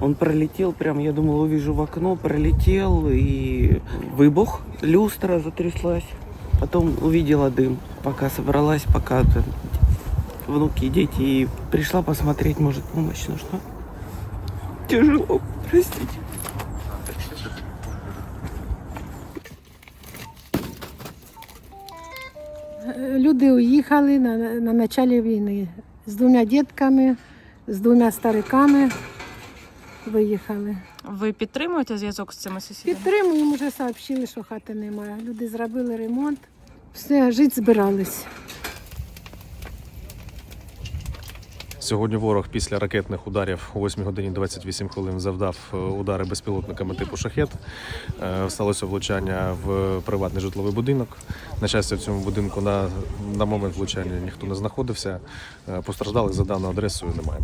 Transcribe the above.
Он пролетел прям, я думал, увижу в окно, пролетел и выбух. Люстра затряслась. Потом увидела дым, пока собралась, пока внуки, дети. И пришла посмотреть, может, помощь нужна. Тяжело, простите. Люди уехали на, на, на началі. З двома дітками, з двома стариками. Виїхали. Ви підтримуєте зв'язок з цими сусідами? Підтримуємо, вже сообщили, що хати немає. Люди зробили ремонт, все, жити збирались. Сьогодні ворог після ракетних ударів о 8 годині 28 хвилин завдав е, удари безпілотниками типу шахет. Е, Сталося влучання в приватний житловий будинок. На щастя, в цьому будинку на, на момент влучання ніхто не знаходився. Е, Постраждалих за даною адресою немає.